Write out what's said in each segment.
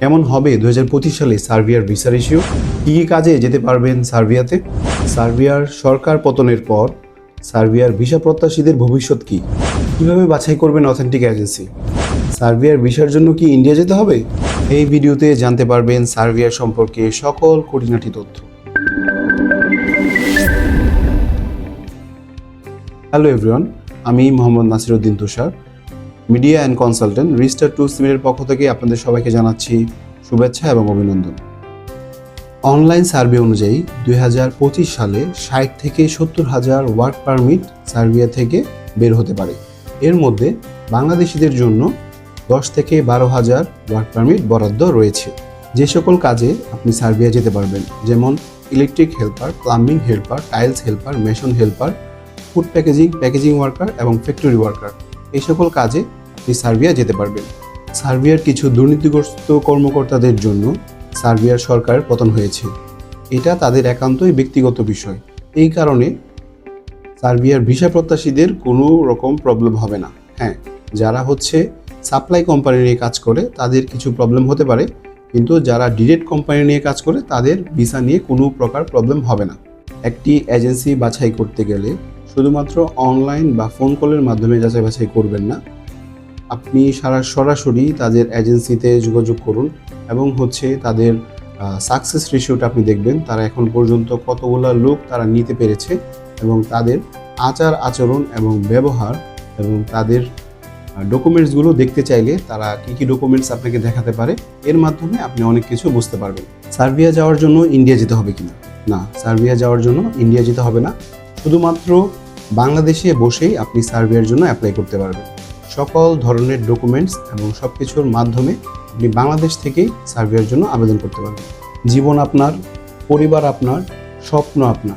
কেমন হবে দু হাজার পঁচিশ সালে সার্বিয়ার ভিসা রেশিও। কী কী কাজে যেতে পারবেন সার্বিয়াতে? সার্বিয়ার সরকার পতনের পর সার্বিয়ার ভিসা প্রত্যাশীদের ভবিষ্যৎ কী? কীভাবে বাছাই করবেন অথেন্টিক এজেন্সি? সার্বিয়ার ভিসার জন্য কি ইন্ডিয়া যেতে হবে? এই ভিডিওতে জানতে পারবেন সার্বিয়া সম্পর্কে সকল খুঁটিনাটি তথ্য। হ্যালো এভরিওয়ান, আমি Mohammad Nasiruddin Tushar. Media and consultant রিস্টার টু সিমিটের পক্ষ থেকে আপনাদের সবাইকে জানাচ্ছি শুভেচ্ছা এবং অভিনন্দন। অনলাইন সার্ভে অনুযায়ী দুই হাজার পঁচিশ সালে ষাট থেকে সত্তর হাজার ওয়ার্ক পারমিট সার্বিয়া থেকে বের হতে পারে। এর মধ্যে বাংলাদেশিদের জন্য দশ থেকে বারো হাজার ওয়ার্ক পারমিট বরাদ্দ রয়েছে। যে সকল কাজে আপনি সার্বিয়া যেতে পারবেন, যেমন electric helper, plumbing helper, tiles helper, mason helper, food packaging packaging worker এবং ফ্যাক্টরি ওয়ার্কার। এই সকল কাজে আপনি সার্বিয়া যেতে পারবেন। সার্বিয়ার কিছু দুর্নীতিগ্রস্ত কর্মকর্তাদের জন্য সার্বিয়ার সরকার পতন হয়েছে। এটা তাদের একান্তই ব্যক্তিগত বিষয়। এই কারণে সার্বিয়ার ভিসা প্রত্যাশীদের কোনো রকম প্রবলেম হবে না। হ্যাঁ যারা হচ্ছে সাপ্লাই কোম্পানি নিয়ে কাজ করে, তাদের কিছু প্রবলেম হতে পারে। কিন্তু যারা ডিরেক্ট কোম্পানি নিয়ে কাজ করে, তাদের ভিসা নিয়ে কোনো প্রকার প্রবলেম হবে না। একটি এজেন্সি বাছাই করতে গেলে শুধুমাত্র অনলাইন বা ফোন কলের মাধ্যমে যাচাই বাছাই করবেন না। আপনি সারা সরাসরি তাদের এজেন্সিতে যোগাযোগ করুন এবং হচ্ছে তাদের সাকসেস রেশিওটা আপনি দেখবেন। তারা এখন পর্যন্ত কতগুলো লোক তারা নিতে পেরেছে এবং তাদের আচার আচরণ এবং ব্যবহার এবং তাদের ডকুমেন্টসগুলো দেখতে চাইলে তারা কী কী ডকুমেন্টস আপনাকে দেখাতে পারে, এর মাধ্যমে আপনি অনেক কিছু বুঝতে পারবেন। সার্বিয়া যাওয়ার জন্য ইন্ডিয়া যেতে হবে কিনা? না, সার্বিয়া যাওয়ার জন্য ইন্ডিয়া যেতে হবে না। শুধুমাত্র বাংলাদেশে বসেই আপনি সার্বিয়ার জন্য অ্যাপ্লাই করতে পারবেন। সকল ধরনের ডকুমেন্টস এবং সব কিছুর মাধ্যমে আপনি বাংলাদেশ থেকেই সার্বিয়ার জন্য আবেদন করতে পারবেন। জীবন আপনার, পরিবার আপনার, স্বপ্ন আপনার,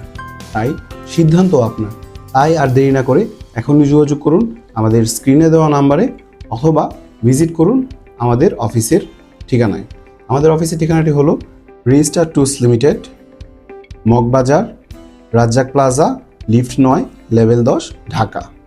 তাই সিদ্ধান্ত আপনার। তাই আর দেরি না করে এখনই যোগাযোগ করুন আমাদের স্ক্রিনে দেওয়া নাম্বারে অথবা ভিজিট করুন আমাদের অফিসের ঠিকানায়। আমাদের অফিসের ঠিকানাটি হলো register tours limited Moghbazar, Razzak plaza, lift নয়, লেভেল দশ, ঢাকা।